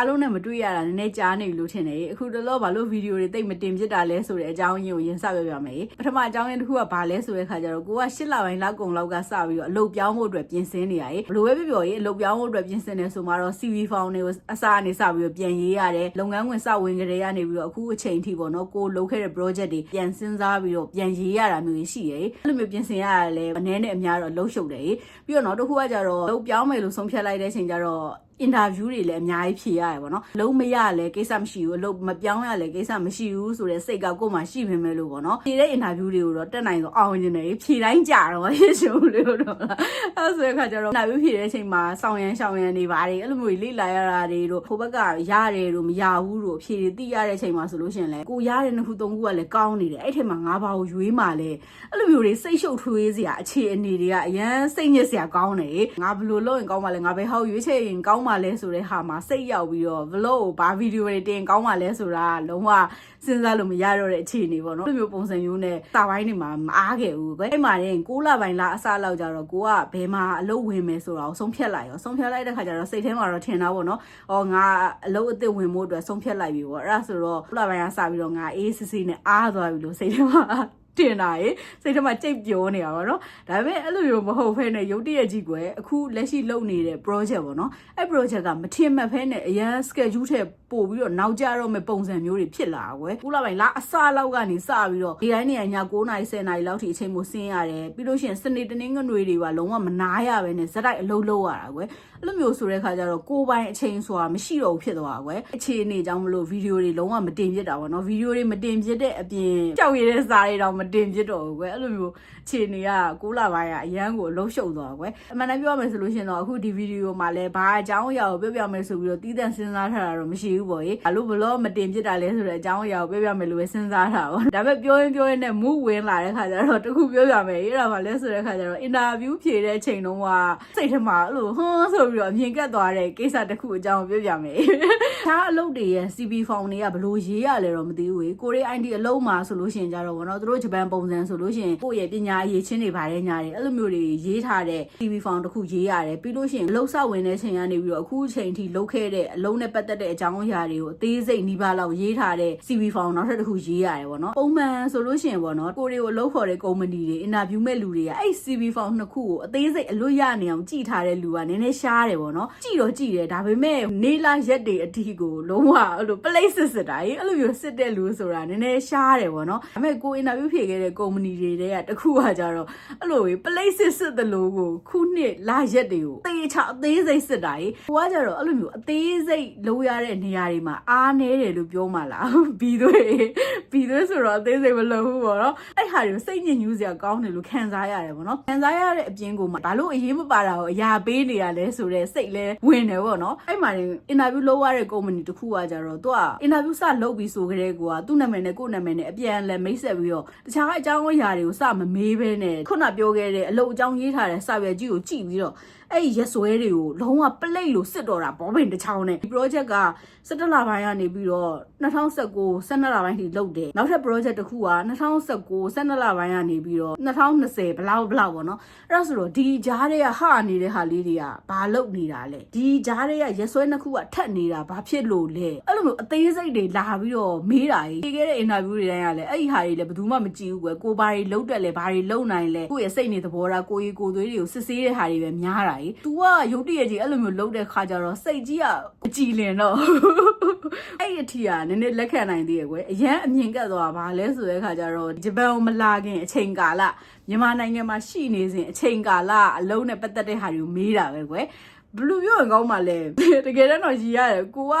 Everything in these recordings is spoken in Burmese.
အားလုံးနဲ့မတွေ့ရတာနည်းနည်းကြားနေပြီလို့ထင်တယ်အခုတလောဘာလို့ဗီဒီယိုတွေတိတ်မတင်ဖြစ်တာလဲဆိုတဲ့အကြောင်းရင်းကိုရင်းစပြပြမယ်ပထမအကြောင်းရင်းတစ်ခုကဘာလဲဆိုတဲ့ခါကျတော့ကိုက၈လပိုင်းလောက်ကုန်လောက်ကစပြီးတော့အလုပ်ပြောင်းဖို့အတွက်ပြင်ဆင်နေရရေဘလို့ပဲပြောပြောရေအလုပ်ပြောင်းဖို့အတွက်ပြင်ဆင်နေဆိုမှတော့ CV form တွေကိုအစားအနေစပြီးတော့ပြန်ရေးရတယ်လုပ်ငန်းဝင်စဝင်ကြတဲ့ကနေပြီးတော့အခုအချိန်ထိပေါ့နော်ကိုလုပ်ခဲ့တဲ့ project တွေပြန်စဉ်းစားပြီးတော့ပြန်ရေးရတာမျိုးရှိရေအဲ့လိုမျိုးပြင်ဆင်ရတာလည်းအနည်းနဲ့အများတော့လှုပ်ရှုပ်တယ်ပြီးတော့နောက်တစ်ခုကကြတော့လုပ်ပြောင်းမယ်လို့ဆုံးဖြတ်လိုက်တဲ့အချိန်ကျတော့ အင်တာဗျူးတွေလည်းအများကြီးဖြေရတယ်ပေါ့နော်လုံးမရလည်းကိစ္စမရှိဘူးအလုပ်မပြောင်းရလည်းကိစ္စမရှိဘူးဆိုတဲ့စိတ်ကကိုယ်မှရှိပင်မဲ့လို့ပေါ့နော်ဖြေတဲ့အင်တာဗျူးတွေကိုတော့တက်နိုင်တော့အောင်နေတယ်ဖြေတိုင်းကြာတော့ရရှိဘူးလို့တော့အဲ့ဆိုတဲ့ခါကျတော့အင်တာဗျူးဖြေတဲ့အချိန်မှာစောင်းရန်ရှောင်းရန်နေပါတယ်အဲ့လိုမျိုးလေ့လာရတာတွေတို့ဟိုဘက်ကရတယ်တို့မရဘူးတို့ဖြေတွေသိရတဲ့အချိန်မှာဆိုလို့ရှိရင်လည်းကိုရတဲ့နှစ်ခုသုံးခုကလည်းကောင်းနေတယ်အဲ့ထက်မှာငါးပါးကိုရွေးမှလည်းအဲ့လိုမျိုးတွေစိတ်ရှုပ်ထွေးစရာအခြေအနေတွေကအရန်စိတ်ညစ်စရာကောင်းတယ်ငါဘယ်လိုလုပ်ရင်ကောင်းပါလဲငါဘယ်ဟောက်ရွေးချယ်ရင်ကောင်းပါလဲဆိုတဲ့ဟာမှာစိတ်ရောက်ပြီးတော့ vlog ကိုဘာဗီဒီယိုတွေတင်ကောင်းပါလဲဆိုတာလုံးဝစဉ်းစားလို့မရတော့တဲ့အခြေအနေပေါ့နော်ဒီလိုမျိုးပုံစံမျိုးနဲ့စာပိုင်းတွေမှာမအားခဲ့ဘူးကွအဲ့မှာရင်6လပိုင်းလားအစလောက်ကြတော့ကိုကဘယ်မှာအလုပ်ဝင်မယ်ဆိုတာကိုဆုံးဖြတ်လိုက်ရောဆုံးဖြတ်လိုက်တဲ့ခါကျတော့စိတ်ထဲမှာတော့ထင်တာပေါ့နော်။အော်ငါအလုပ်အသစ်ဝင်ဖို့အတွက်ဆုံးဖြတ်လိုက်ပြီပေါ့။အဲ့ဒါဆိုတော့6လပိုင်းကစပြီးတော့ငါအေးစစ်စစ်နဲ့အားသွားပြီလို့စိတ်ထဲမှာ တင်တာရေစိတ်ထဲမှာကြိတ်ပြောနေတာပါတော့ဒါပေမဲ့အဲ့လိုမျိုးမဟုတ်ဖဲနဲ့ရုတ်တရက်ကြီးကွယ်အခုလက်ရှိလုပ်နေတဲ့ project ပေါ့နော်အဲ့ project ကမထင်မှတ်ဖဲနဲ့အရန် schedule ထက်ပို့ပြီးတော့နောက်ကျတော့မဲ့ပုံစံမျိုးတွေဖြစ်လာကွယ်ခုလာပိုင်းလာအစလောက်ကနေစပြီးတော့ဒီတိုင်းနေရည9နာရီ10နာရီလောက်ထိအချိန်မို့ဆင်းရတယ်ပြီးလို့ရှိရင်စနေတနင်္ဂနွေတွေပါလုံးဝမနာရပဲနဲ့ဇက်တိုက်အလုပ်လုပ်ရတာကွယ်အဲ့လိုမျိုးဆိုတဲ့ခါကျတော့ကိုယ်ပိုင်အချိန်ဆိုတာမရှိတော့ဘူးဖြစ်သွားကွယ်အခြေအနေကြောင့်မလို့ဗီဒီယိုတွေလုံးဝမတင်ပြတာပေါ့နော်ဗီဒီယိုတွေမတင်ပြတဲ့အပြင်ကြောက်ရတဲ့စာတွေတော့မတင်ပြတော့ဘူးကွယ်အဲ့လိုမျိုးအခြေအနေက6လပိုင်းကအရန်ကိုအလုံးရှုပ်သွားကွယ်အမှန်တမ်းပြောရမယ်ဆိုလို့ရှိရင်တော့အခုဒီဗီဒီယိုမှာလည်းဘာအကြောင်းအရာကိုပြောပြမယ်ဆိုပြီးတော့တီးတန့်စဉ်းစားထားတာတော့မရှိဘူးပေါ့ရေဘာလို့ဘလို့မတင်ပြတာလဲဆိုတဲ့အကြောင်းအရာကိုပြောပြမယ်လို့ပဲစဉ်းစားတာပေါ့ဒါပေမဲ့ပြောရင်ပြောရင်နဲ့မူဝင်လာတဲ့ခါကျတော့တခုပြောပြမယ်ရေးတာပါလဲဆိုတဲ့ခါကျတော့အင်တာဗျူးဖြေတဲ့အချိန်တုန်းကစိတ်ထဲမှာအဲ့လိုဟွန်းဆိုပြီးတော့အမြင်ကတ်သွားတဲ့ကိစ္စတစ်ခုအကြောင်းပြောပြမယ်ဒါအလုပ်တွေရဲ့ CV form တွေကဘလို့ရေးရလဲတော့မသိဘူးလေကိုရီး ID အလုံးမှာဆိုလို့ရှိရင်ကြတော့ဗောနော်သူတို့ဂျပန်ပုံစံဆိုလို့ရှိရင်ကိုယ့်ရဲ့ပညာအရေးချင်းတွေပါတယ်ညာတွေအဲ့လိုမျိုးတွေရေးထားတဲ့ CV form တစ်ခုရေးရတယ်ပြီးလို့ရှိရင်အလုပ်စဝင်တဲ့ချိန်ကနေပြီးတော့အခုချိန်ထိလုပ်ခဲ့တဲ့အလုံးနဲ့ပတ်သက်တဲ့အကြောင်းအရာတွေကိုအသေးစိတ်နှီးပါးလောက်ရေးထားတဲ့ CV form နောက်ထပ်တစ်ခုရေးရတယ်ဗောနော်ပုံမှန်ဆိုလို့ရှိရင်ဗောနော်ကိုရီကိုအလုပ်ခေါ်တဲ့ကုမ္ပဏီတွေအင်တာဗျူးမဲ့လူတွေကအဲ့ CV form နှစ်ခုကိုအသေးစိတ်အလွတ်ရနေအောင်ကြည့်ထားတဲ့လူကနည်းနည်းရှားတယ်ဗောနော်ကြည့်တော့ကြည့်တယ်ဒါပေမဲ့နေလာရက်တွေအတီးကိုလုံးဝအဲ့လို place စစ်စစ်တာကြီးအဲ့လိုမျိုးစစ်တဲ့လူဆိုတာနည်းနည်းရှားတယ်ဗောနော်ဒါပေမဲ့ကိုအင်တာဗျူးဖြေခဲ့တဲ့ကုမ္ပဏီတွေတဲ့ကတစ်ခုကကြတော့အဲ့လို place စစ်စစ်တဲ့လူကိုခုနှစ်လာရက်တွေကိုသေချာအသေးစိတ်စစ်တာကြီးကိုကကြတော့အဲ့လိုမျိုးအသေးစိတ်လိုရတဲ့နေရာတွေမှာအားနေတယ်လို့ပြောမှလားဘီသွေးဘီသွေးဆိုတော့အသေးစိတ်မလုပ်ဘူးဗောနော်အဲ့ဟာတွေကိုစိတ်ညစ်ညူးစရာကောင်းတယ်လို့ခံစားရတယ်ဗောနော်ခံစားရတဲ့အပြင်ကိုမှဘာလို့အရေးမပါတာကိုအရာပေးနေရလဲဆိုတဲ့စိတ်လဲဝင်တယ်ဗောနော်အဲ့မှာအင်တာဗျူးလုပ်ရတဲ့ကုမ္ပဏီတစ်ခုကကြတော့သူကအင်တာဗျူးစလုပ်ပြီးဆိုကြတဲ့ကွာသူ့နာမည်နဲ့ကိုယ့်နာမည်နဲ့အပြန်လဲမိတ်ဆက်ပြီးတော့တခြားအကြောင်းအရာတွေကိုစမမေးဘဲနဲ့ခုနပြောခဲ့တဲ့အလုပ်အကြောင်းရေးထားတဲ့စာရွက်ကြီးကိုကြည့်ပြီးတော့အဲ့ဒီရက်စွဲတွေကိုလုံးဝပလိတ်လို့စစ်တော့တာဘောပင်တစ်ချောင်းနဲ့ဒီ project က17လပိုင်းကနေပြီးတော့2019 12လပိုင်းထိလုပ်တယ်နောက်ထပ် project တစ်ခုက2019 12လပိုင်းကနေပြီးတော့2020ဘလောက်ဘလောက်ပေါ့နော်အဲ့ဒါဆိုတော့ဒီကြားတွေကဟာနေတဲ့ဟာလေးတွေကဘာလုပ်နေတာလဲဒီကြားတွေကရက်စွဲနှစ်ခုကထက်နေတာဘာဖြစ်လို့လဲအဲ့လိုမျိုးအသေးစိတ်တွေလာပြီးတော့မေးတာကြီးဖြေခဲ့တဲ့ interview တွေတိုင်းကလည်းအဲ့ဒီဟာတွေလည်းဘယ်သူမှမကြည့်ဘူးကွယ်ကိုဘာတွေလုံးတက်လဲဘာတွေလုံးနိုင်လဲကိုယ့်ရဲ့စိတ်နေသဘောထားကိုကြီးကိုသွေးတွေကိုစစ်ဆေးတဲ့ဟာတွေပဲများတာကြီး तू ကရုတ်တရက်ကြီးအဲ့လိုမျိုးလုံးတဲ့ခါကျတော့စိတ်ကြီးကအကြည်လင်တော့အဲ့ဒီအထီကနည်းနည်းလက်ခံနိုင်သေးရဲ့ကွယ်အရန်အမြင်ကတ်သွားပါလဲဆိုတဲ့ခါကျတော့ဂျပန်ကိုမလာခင်အချိန်ကာလမြန်မာနိုင်ငံမှာရှိနေစဉ်အချိန်ကာလအလုံးနဲ့ပတ်သက်တဲ့ဟာတွေကိုမေးတာပဲကွယ် ဘလူပြောရင်ကောင်းပါလဲတကယ်တော့ရည်ရတယ်ကိုက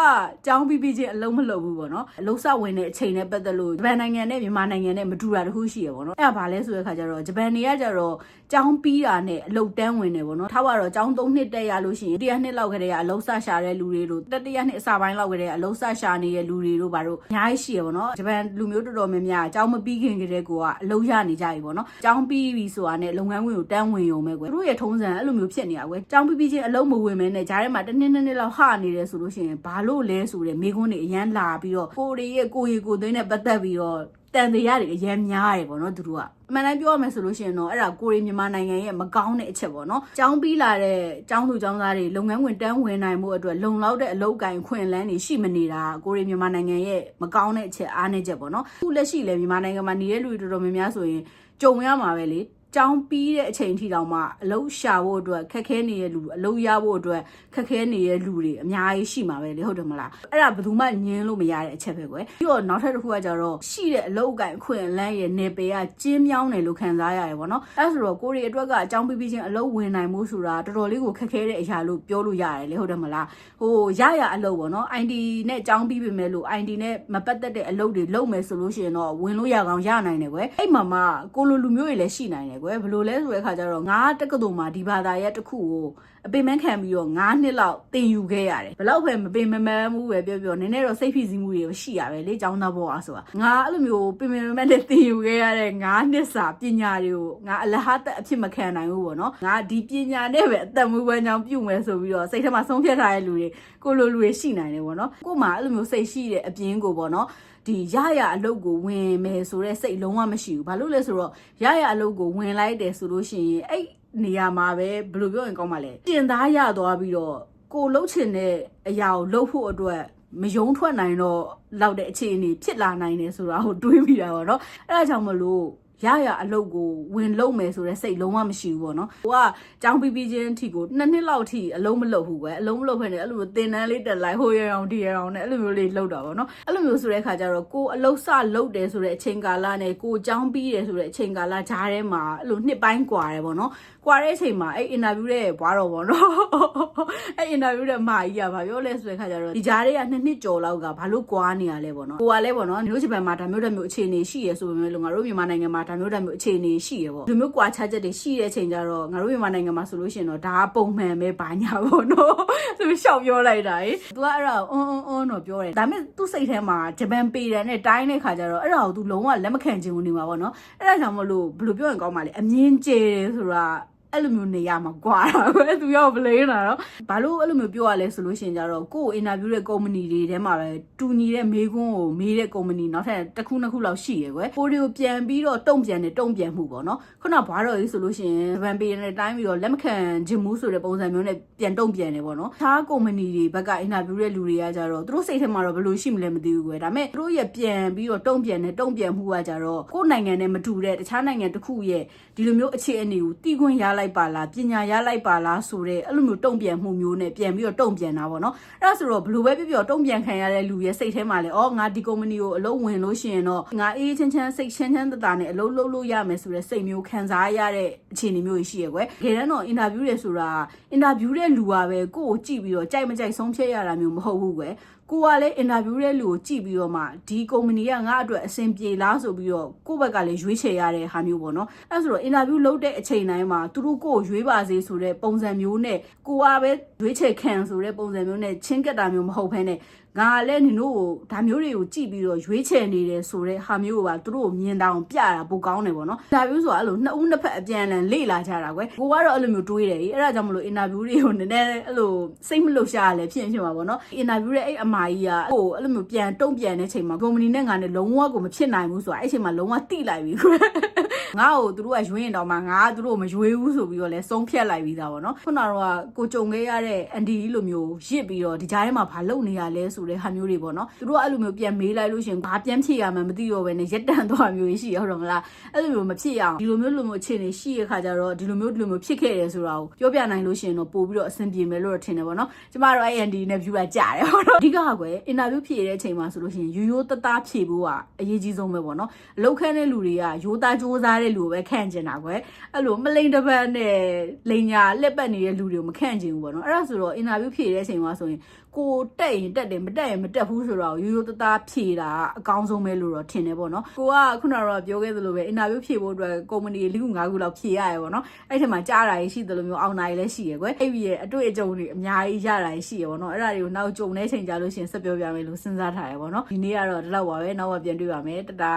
ကြောင်းပြီးပြီးချင်းအလုံးမလုပ်ဘူးပေါ့နော်အလုံးစဝင်တဲ့အချိန်နဲ့ပတ်သက်လို့ဂျပန်နိုင်ငံနဲ့မြန်မာနိုင်ငံနဲ့မတူတာတခုရှိရပေါ့နော်အဲ့ဒါဘာလဲဆိုတဲ့ခါကျတော့ဂျပန်တွေကကျတော့ကြောင်းပြီးတာနဲ့အလုံးတန်းဝင်တယ်ပေါ့နော်ထားပါတော့ကြောင်း၃နှစ်တက်ရလို့ရှိရင်တရားနှစ်လောက်ကတည်းကအလုံးစရှာတဲ့လူတွေတို့တတိယနှစ်အစပိုင်းလောက်ကတည်းကအလုံးစရှာနေတဲ့လူတွေတို့ဘာလို့အများကြီးရှိရပေါ့နော်ဂျပန်လူမျိုးတော်တော်များများကြောင်းမပြီးခင်ကတည်းကအလုံးရနေကြပြီပေါ့နော်ကြောင်းပြီးပြီဆိုတာနဲ့လုပ်ငန်းဝင်ကိုတန်းဝင်ရုံပဲကွယ်သူတို့ရဲ့ထုံးစံအဲ့လိုမျိုးဖြစ်နေတာကွယ်ကြောင်းပြီးပြီးချင်းအလုံးမဝင်မဲနဲ့ဂျားထဲမှာတစ်နှစ်နှစ်နှစ်လောက်ဟနေတယ်ဆိုလို့ရှိရင်ဘာလို့လဲဆိုတဲ့မိကွန်းတွေအရန်လာပြီးတော့ကိုရီရဲ့ကိုရီကိုသိန်းနဲ့ပတ်သက်ပြီးတော့တန်တရားတွေအရင်များတယ်ပေါ့နော်သူတို့ကအမှန်တမ်းပြောရမယ်ဆိုလို့ရှိရင်တော့အဲ့ဒါကိုရီမြန်မာနိုင်ငံရဲ့မကောင်းတဲ့အချက်ပေါ့နော်ចောင်းပြီးလာတဲ့ចောင်းသူចောင်းသားတွေလုပ်ငန်းဝင်တန်းဝင်နိုင်မှုအတွက်လုံလောက်တဲ့အလုပ်ကိုင်ခွင့်လန်းတွေရှိမနေတာကိုရီမြန်မာနိုင်ငံရဲ့မကောင်းတဲ့အချက်အားနည်းချက်ပေါ့နော်အခုလက်ရှိလေမြန်မာနိုင်ငံမှာနေတဲ့လူတွေတော်တော်များများဆိုရင်ကြုံရမှာပဲလေ ចောင်းပြီးတဲ့အချိန်ထိတောင်မှအလုရှာဖို့အတွက်ခက်ခဲနေတဲ့လူအလုရဖို့အတွက်ခက်ခဲနေတဲ့လူတွေအများကြီးရှိမှာပဲလေဟုတ်တယ်မလားအဲ့ဒါဘယ်သူမှညင်းလို့မရတဲ့အချက်ပဲကွယ်ပြီးတော့နောက်ထပ်တစ်ခုကကြတော့ရှိတဲ့အလုအကင်အခွင့်အလန်းရဲ့နေပေကကျင်းမြောင်းတယ်လို့ခံစားရတယ်ပေါ့နော်အဲ့ဆိုတော့ကိုရီအတွက်ကအကြောင်းပြီးပြီးချင်းအလုဝင်နိုင်မှုဆိုတာတော်တော်လေးကိုခက်ခဲတဲ့အရာလို့ပြောလို့ရတယ်လေဟုတ်တယ်မလားဟိုရရအလုပေါ့နော် ID နဲ့အကြောင်းပြီးပြီမဲ့လို့ ID နဲ့မပတ်သက်တဲ့အလုပ်တွေလုပ်မယ်ဆိုလို့ရှိရင်တော့ဝင်လို့ရကောင်ရနိုင်တယ်ကွယ်အဲ့မှာမှကိုလိုလူမျိုးတွေလည်းရှိနိုင်တယ်ကွယ်ဘယ်လိုလဲဆိုတဲ့အခါကျတော့ငါတက္ကသိုလ်မှာဒီဘာသာရပ်တစ်ခုကို အပင်မခံပြီးတော့9နှစ်လောက်သင်ယူခဲ့ရတယ်ဘယ်လောက်ပဲမပင်မမန်းမှုပဲပြောပြောနည်းနည်းတော့စိတ်ဖိစီးမှုတွေရှိရပဲလေចောင်းသားဘောအားဆိုတာငါအဲ့လိုမျိုးပင်မမန်းနဲ့သင်ယူခဲ့ရတဲ့9နှစ်စာပညာတွေကိုငါအလဟတ်အဖြစ်မခံနိုင်ဘူးပေါ့နော်ငါဒီပညာနဲ့ပဲအသက်မွေးဝမ်းကြောင်းပြုမယ်ဆိုပြီးတော့စိတ်ထဲမှာဆုံးဖြတ်ထားတဲ့လူတွေကိုလိုလူတွေရှိနိုင်တယ်ပေါ့နော်ကို့မှာအဲ့လိုမျိုးစိတ်ရှိတဲ့အပြင်ကိုပေါ့နော်ဒီရရအလုပ်ကိုဝင်မယ်ဆိုတဲ့စိတ်လုံးဝမရှိဘူးဘာလို့လဲဆိုတော့ရရအလုပ်ကိုဝင်လိုက်တယ်ဆိုလို့ရှိရင်အဲ့ နေရာမှာပဲဘယ်လိုပြောရင်ကောင်းပါလဲတင်သားရသွားပြီးတော့ကိုလှုပ်ချင်တဲ့အရာကိုလှုပ်ဖို့အတွက်မယုံထွက်နိုင်တော့လောက်တဲ့အခြေအနေဖြစ်လာနိုင်တယ်ဆိုတာကိုတွေးမိတာပေါ့နော်အဲ့ဒါကြောင့်မလို့ ရရအလုပ်ကိုဝင်လုပ်မယ်ဆိုတဲ့စိတ်လုံးဝမရှိဘူးပေါ့နော်။ကိုကကြောင်းပြီးပြီးချင်းထီကိုနှစ်နှစ်လောက်ထိအလုံးမလုပ်ဘူးပဲအလုံးမလုပ်ဖက်နဲ့အဲ့လိုတင်တန်းလေးတက်လိုက်ဟိုရအောင်ဒီရအောင်နဲ့အဲ့လိုမျိုးလေးလုပ်တာပေါ့နော်။အဲ့လိုမျိုးဆိုတဲ့ခါကျတော့ကိုအလုပ်စလုပ်တယ်ဆိုတဲ့အချိန်ကာလနဲ့ကိုကြောင်းပြီးတယ်ဆိုတဲ့အချိန်ကာလဂျားထဲမှာအဲ့လိုနှစ်ပိုင်းကွာတယ်ပေါ့နော်။ကွာတဲ့အချိန်မှာအဲ့ interview တဲ့ဘွားတော်ပေါ့နော်။အဲ့ interview တဲ့မာကြီးကဘာပြောလဲဆိုတဲ့ခါကျတော့ဒီဂျားတွေကနှစ်နှစ်ကျော်လောက်ကဘာလို့ကွာနေရလဲပေါ့နော်။ကိုကလည်းပေါ့နော်မျိုးချပံမှာဒါမျိုးဒါမျိုးအခြေအနေရှိရဆိုပေမဲ့လို့ငါတို့မြန်မာနိုင်ငံမှာဒါမျိုးဒါမျိုးအခြေအနေရှိရပေါ့ဒီမျိုးကွာခြားချက်တွေရှိတဲ့အချိန်ကျတော့ငါတို့မြန်မာနိုင်ငံမှာဆိုလို့ရှိရင်တော့ဒါကပုံမှန်ပဲဘာညာပေါ့နော်သူရှောက်ပြောလိုက်တာလေသူကအဲ့ဒါအွန်းအွန်းအွန်းတော့ပြောတယ်ဒါပေမဲ့သူ့စိတ်ထဲမှာဂျပန်ပေတန်နဲ့တိုင်းတဲ့ခါကျတော့အဲ့ဒါကိုသူလုံးဝလက်မခံချင်ဘူးနေမှာပေါ့နော်အဲ့ဒါကြောင့်မလို့ဘယ်လိုပြောရင်ကောင်းပါလဲအမြင်ကျတယ်ဆိုတာ အဲ့လိုမျိုးနေရမှာကွာတာပဲသူရောက်ပလေးတာတော့ဘာလို့အဲ့လိုမျိုးပြောရလဲဆိုလို့ရှိရင်ကြတော့ကို့ကိုအင်တာဗျူးတဲ့ကုမ္ပဏီတွေထဲမှာပဲတူညီတဲ့မေးခွန်းကိုမေးတဲ့ကုမ္ပဏီနောက်ထပ်တစ်ခုနှစ်ခုလောက်ရှိရယ်ကွယ်ကိုဒီကိုပြန်ပြီးတော့တုံ့ပြန်တယ်တုံ့ပြန်မှုပေါ့နော်ခုနဘွားတော်ကြီးဆိုလို့ရှိရင်ဗန်ပေနဲ့တိုင်းပြီးတော့လက်မခံခြင်းမှုဆိုတဲ့ပုံစံမျိုးနဲ့ပြန်တုံ့ပြန်တယ်ပေါ့နော်တခြားကုမ္ပဏီတွေဘက်ကအင်တာဗျူးတဲ့လူတွေကကြတော့သူတို့စိတ်ထဲမှာတော့ဘယ်လိုရှိမလဲမသိဘူးကွယ်ဒါပေမဲ့သူတို့ရဲ့ပြန်ပြီးတော့တုံ့ပြန်တယ်တုံ့ပြန်မှုကကြတော့ကိုယ့်နိုင်ငံနဲ့မတူတဲ့တခြားနိုင်ငံတစ်ခုရဲ့ဒီလိုမျိုးအခြေအနေကိုတီးခွင့်ရလိုက်ပါလားပညာရလိုက်ပါလားဆိုတဲ့အဲ့လိုမျိုးတုံ့ပြန်မှုမျိုးနဲ့ပြန်ပြီးတော့တုံ့ပြန်တာပေါ့နော်အဲ့ဒါဆိုတော့ဘယ်လိုပဲပြောပြောတုံ့ပြန်ခံရတဲ့လူရဲ့စိတ်ထဲမှာလဲဩငါဒီကုမ္ပဏီကိုအလုပ်ဝင်လို့ရှိရင်တော့ငါအေးချင်းချင်းစိတ်ချမ်းချမ်းသာသာနဲ့အလုပ်လုပ်လို့ရမယ်ဆိုတဲ့စိတ်မျိုးခံစားရတဲ့အခြေအနေမျိုးရှိရကွယ်တကယ်တော့အင်တာဗျူးတွေဆိုတာအင်တာဗျူးတဲ့လူကပဲကိုယ့်ကိုကြည့်ပြီးတော့ကြိုက်မကြိုက်ဆုံးဖြတ်ရတာမျိုးမဟုတ်ဘူးကွယ် ကိုကလည်းအင်တာဗျူးတဲ့လူကိုကြည့်ပြီးတော့မှဒီကုမ္ပဏီကငါ့အတွက်အဆင်ပြေလားဆိုပြီးတော့ကိုယ့်ဘက်ကလည်းရွေးချယ်ရတဲ့ဟာမျိုးပေါ့နော်အဲဆိုတော့အင်တာဗျူးလုပ်တဲ့အချိန်တိုင်းမှာသူတို့ကိုယ်ရွေးပါစေဆိုတဲ့ပုံစံမျိုးနဲ့ကိုကပဲရွေးချယ်ခံဆိုတဲ့ပုံစံမျိုးနဲ့ချင်းကက်တာမျိုးမဟုတ်ဘဲနဲ့ငါလည်းနင်တို့ကိုဒါမျိုးတွေကိုကြည့်ပြီးတော့ရွေးချယ်နေတယ်ဆိုတဲ့ဟာမျိုးကိုပါသူတို့ကိုမြင်တောင်ပြတာပိုကောင်းတယ်ပေါ့နော်။ဒါမျိုးဆိုတာအဲ့လိုနှစ်ဦးနှစ်ဖက်အပြန်အလှန်လေ့လာကြတာကွယ်။ကိုကတော့အဲ့လိုမျိုးတွေးတယ်။အဲ့ဒါကြောင့်မလို့အင်တာဗျူးတွေကိုနည်းနည်းအဲ့လိုစိတ်မလွတ်ရှာရလဲဖြစ်ရင်ဖြစ်မှာပေါ့နော်။အင်တာဗျူးရဲ့အဲ့အမာကြီးကဟိုအဲ့လိုမျိုးပြန်တုံ့ပြန်တဲ့ချိန်မှာကုမ္ပဏီနဲ့ငါနဲ့လုံးဝကိုမဖြစ်နိုင်ဘူးဆိုတာအဲ့ချိန်မှာလုံးဝတိလိုက်ပြီကွယ်။ငါ့ကိုသူတို့ကရွေးရင်တော့မှငါကသူတို့ကိုမရွေးဘူးဆိုပြီးတော့လဲဆုံးဖြတ်လိုက်ပြီးသားပေါ့နော်ခုနကတော့ကိုကြုံခဲ့ရတဲ့အန်ဒီလိုမျိုးရစ်ပြီးတော့ဒီကြားထဲမှာဘာလုပ်နေရလဲဆိုတဲ့ဟာမျိုးတွေပေါ့နော်သူတို့ကအဲ့လိုမျိုးပြန်မေးလိုက်လို့ရှင်ဘာပြန်ဖြေရမှမသိတော့ဘဲနဲ့ရက်တန်သွားမျိုးရှိရဟုတ်တော့မလားအဲ့လိုမျိုးမဖြစ်ရအောင်ဒီလိုမျိုးလိုမျိုးအခြေအနေရှိရခါကြတော့ဒီလိုမျိုးဒီလိုမျိုးဖြစ်ခဲ့တယ်ဆိုတာကိုပြောပြနိုင်လို့ရှင်တော့ပို့ပြီးတော့အဆင်ပြေမယ်လို့ထင်တယ်ပေါ့နော်ကျမတို့အဲ့အန်ဒီနဲ့ view ကကြားတယ်ပေါ့နော်အဓိကကွယ်အင်တာဗျူးဖြေတဲ့အချိန်မှာဆိုလို့ရှင်ရိုးရိုးတသားဖြေဖို့ကအရေးကြီးဆုံးပဲပေါ့နော်အလောက်ခန်းတဲ့လူတွေကရိုးသားစူးစားတဲ့လူကိုပဲခန့်ကျင်တာကွယ်အဲ့လိုမလိန်တပတ်နဲ့လိန်ညာလက်ပတ်နေတဲ့လူတွေကိုမခန့်ကျင်ဘူးပေါ့နော်အဲ့ဒါဆိုတော့အင်တာဗျူးဖြေတဲ့အချိန်မှာဆိုရင်ကိုတက်ရင်တက်တယ်မတက်ရင်မတက်ဘူးဆိုတော့ရိုးရိုးသားသားဖြေတာအကောင်းဆုံးပဲလို့တော့ထင်တယ်ပေါ့နော်ကိုကခုနကတော့ပြောခဲ့သလိုပဲအင်တာဗျူးဖြေဖို့အတွက်ကုမ္ပဏီ၄ခု၅ခုလောက်ဖြေရတယ်ပေါ့နော်အဲ့ထက်မှာကြားတာရှိသလိုမျိုးအောင်တာတွေလည်းရှိရယ်ကွယ်အဲ့ဒီရဲ့အတွေ့အကြုံတွေအများကြီးရတာရှိရယ်ပေါ့နော်အဲ့ဒါတွေကိုနောက်ကြုံတဲ့ချိန်ကြလို့ရှိရင်ဆက်ပြောပြမယ်လို့စဉ်းစားထားရယ်ပေါ့နော်ဒီနေ့ကတော့ဒီလောက်ပါပဲနောက်မှပြန်တွေ့ပါမယ်တတာ